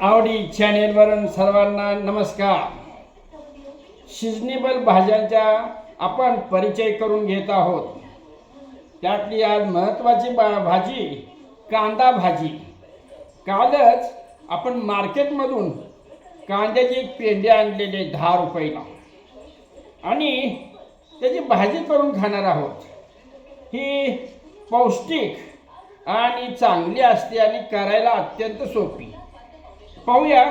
आवडी चॅनेलवरून सर्वांना नमस्कार. सिजनेबल भाज्यांचा आपण परिचय करून घेत आहोत. त्यातली आज महत्त्वाची बा भाजी कांदा भाजी. कालच आपण मार्केटमधून कांद्याची एक पेंडे आणलेले दहा रुपयाला. आणि त्याची भाजी करून खाणार आहोत. ही पौष्टिक आणि चांगली असते आणि करायला अत्यंत सोपी. पाहूया.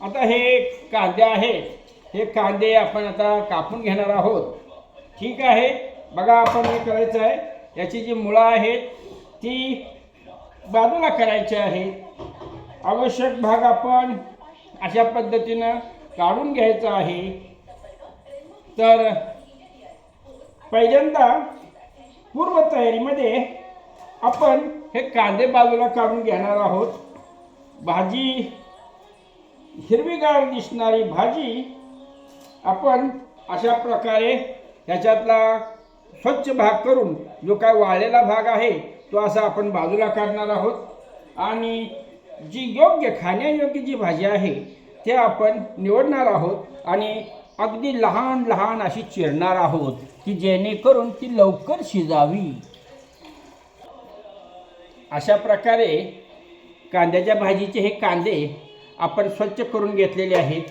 आता हे कांदे आहे. हे कांदे आपण आता कापून घेणार आहोत. ठीक आहे. बघा आपण हे करायचं आहे. याची जी मुळं आहेत ती बाजूला करायची आहेत आवश्यक भाग आपण अशा पद्धतीनं काढून घ्यायचा आहे. तर पहिल्यांदा पूर्वतयारीमध्ये आपण हे कांदे बाजूला काढून घेणार आहोत. भाजी हिरवीगार दिसणारी भाजी आपण अशा प्रकारे ह्याच्यातला स्वच्छ भाग करून जो काय वाळलेला भाग आहे तो असा आपण बाजूला काढणार आहोत. आणि जी योग्य खाण्यायोग्य जी भाजी आहे ते आपण निवडणार आहोत आणि अगदी लहान लहान अशी चिरणार आहोत की जेणेकरून ती लवकर शिजावी. अशा प्रकारे कांद्याच्या भाजीचे हे कांदे आपण स्वच्छ करून घेतलेले आहेत.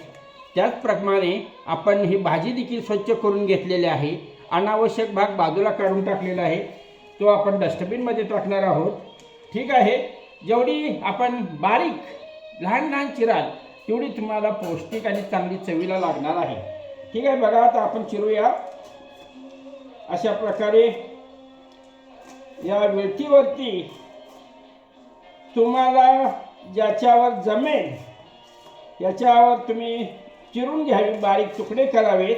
त्याचप्रमाणे आपण ही भाजी देखील स्वच्छ करून घेतलेली आहे. अनावश्यक भाग बाजूला काढून टाकलेला आहे. तो आपण डस्टबिनमध्ये टाकणार आहोत. ठीक आहे. जेवढी आपण बारीक लहान लहान चिराल तेवढी तुम्हाला पौष्टिक आणि चांगली चवीला लागणार आहे. ठीक आहे बघा आता आपण चिरूया. अशा प्रकारे या वेळतीवरती तुम्हाला ज्याच्यावर जमेल याच्यावर तुम्ही चिरून घ्यावी बारीक तुकडे करावेत.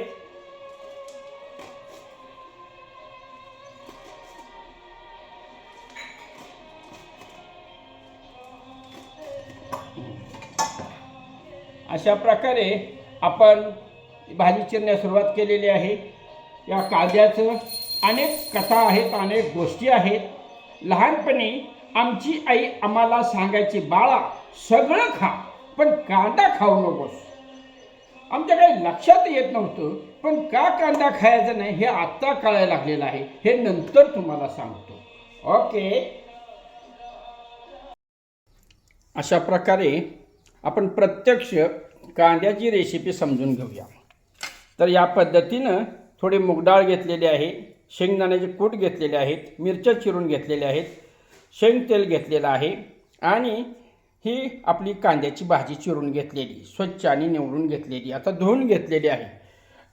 अशा प्रकारे आपण भाजी चिरण्यास सुरुवात केलेली आहे. या कांद्याचं अनेक कथा आहेत अनेक गोष्टी आहेत. लहानपणी आमची आई आम्हाला सांगायची बाळा सगळं खा. पण कांदा खाऊ नकोस. आमच्या काही लक्षात येत नव्हतं पण का कांदा खायचा नाही हे आत्ता कळायला लागलेलं आहे हे नंतर तुम्हाला सांगतो. ओके? अशा प्रकारे आपण प्रत्यक्ष कांद्याची रेसिपी समजून घेऊया. तर या पद्धतीनं थोडे मुगडाळ घेतलेले आहे शेंगदाण्याचे कूट घेतलेले आहेत मिरच्या चिरून घेतलेल्या आहेत शेंग तेल घेतलेलं आहे आणि ही आपली कांद्याची भाजी चिरून घेतलेली स्वच्छ आणि निवडून घेतलेली आता धुवून घेतलेली आहे.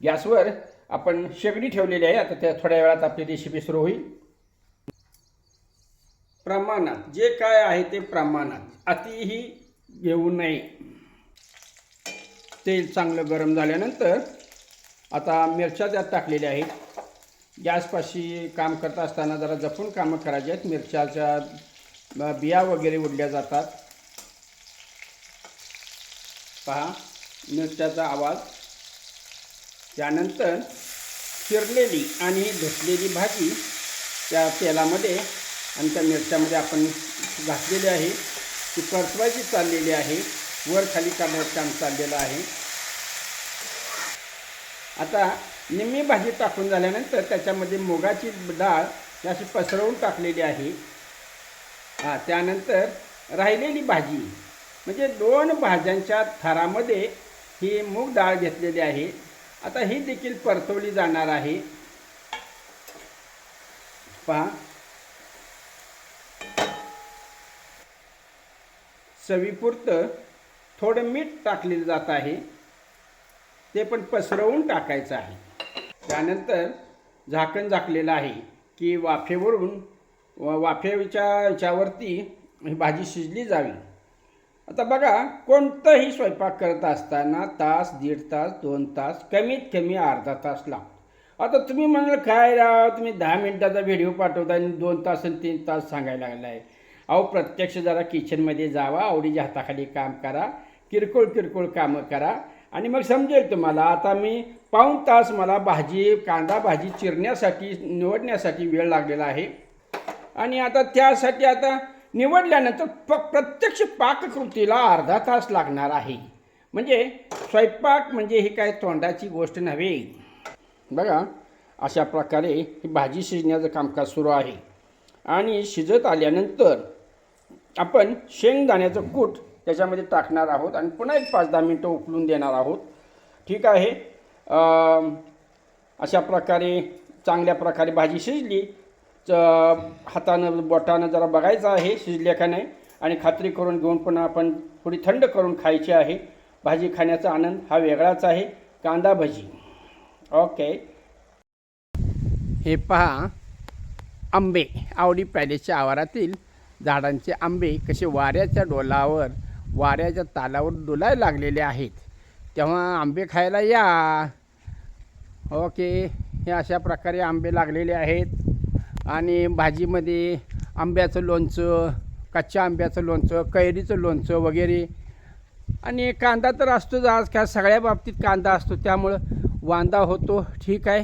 गॅसवर आपण शेगडी ठेवलेली आहे आता त्या थोड्या वेळात आपली रेसिपी सुरू होईल. प्रमाणात जे काय आहे ते प्रमाणात अतिही घेऊ नये. तेल चांगलं गरम झाल्यानंतर आता मिरच्या त्यात टाकलेल्या आहेत. गॅसपाशी काम करत असताना जरा जपून कामं करायची आहेत. मिरच्याच्या बिया वगैरे उडल्या जातात. पहा मिरच्याचा आवाज. त्यानंतर चिरलेली आणि धुतलेली भाजी त्या तेलामध्ये आणि त्या मिरच्यामध्ये आपण घातलेली आहे. ती परतवायची चाललेली आहे. वर खाली करण्याचं काम चाललेलं आहे. आता निम्मी भाजी टाकून झाल्यानंतर त्याच्यामध्ये मुगाची डाळ अशी पसरवून टाकलेली आहे. हां त्यानंतर राहिलेली भाजी. म्हणजे दोन भाज्यांच्या थरामध्ये ही मूग डाळ घेतलेली आहे. आता ही देखील परतवली जाणार आहे. पहा. चवीपुरतं थोडं मीठ टाकलेलं जात आहे. ते पण पसरवून टाकायचं आहे. त्यानंतर झाकण झाकलेलं आहे की वाफेवरून वाफेच्या याच्यावरती ही भाजी शिजली जावी. आता बघा कोणतंही स्वयंपाक करत असताना तास दीड तास दोन तास कमीत कमी अर्धा तास लागतो. आता तुम्ही म्हणाल काय राव तुम्ही दहा मिनिटाचा व्हिडिओ पाठवता आणि दोन तास आणि तीन तास सांगायला लागला आहे अहो प्रत्यक्ष जरा किचनमध्ये जावा आवडीच्या हाताखाली काम करा किरकोळ किरकोळ कामं करा. आणि मग समजेल तुम्हाला आता मी पाऊण तास मला भाजी कांदा भाजी चिरण्यासाठी निवडण्यासाठी वेळ लागलेला आहे. आणि आता त्यासाठी आता निवडल्यानंतर प प्रत्यक्ष पाककृतीला अर्धा तास लागणार आहे. म्हणजे स्वयंपाक म्हणजे ही काय तोंडाची गोष्ट नव्हे. बघा अशा प्रकारे ही भाजी शिजण्याचं कामकाज सुरू आहे. आणि शिजत आल्यानंतर आपण शेंगदाण्याचं कूट त्याच्यामध्ये टाकणार आहोत आणि पुन्हा एक पाच दहा मिनटं उकळून देणार आहोत. ठीक आहे. अशा प्रकारे चांगल्या प्रकारे भाजी शिजली च हातानं बोटानं जरा बघायचं आहे शिजल्या का नाही आणि खात्री करून घेऊन पुन्हा आपण थोडी थंड करून खायची आहे. भाजी खाण्याचा आनंद हा वेगळाच आहे. कांदा भजी. ओके हे पहा. आंबे. आवडी पॅलेसच्या आवारातील झाडांचे आंबे कसे वाऱ्याच्या डोलावर वाऱ्याच्या तालावर डोलायला लागलेले आहेत. तेव्हा आंबे खायला या. ओके हे अशा प्रकारे आंबे लागलेले आहेत. आणि भाजीमध्ये आंब्याचं लोणचं कच्च्या आंब्याचं लोणचं कैरीचं लोणचं वगैरे. आणि कांदा तर असतोच आज का सगळ्या बाबतीत कांदा असतो. त्यामुळं वांदा होतो. ठीक आहे.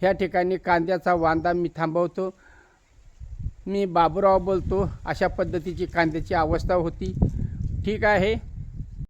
ह्या ठिकाणी कांद्याचा वांदा मी थांबवतो. मी बाबूराव बोलतो. अशा पद्धतीची कांद्याची अवस्था होती. ठीक आहे.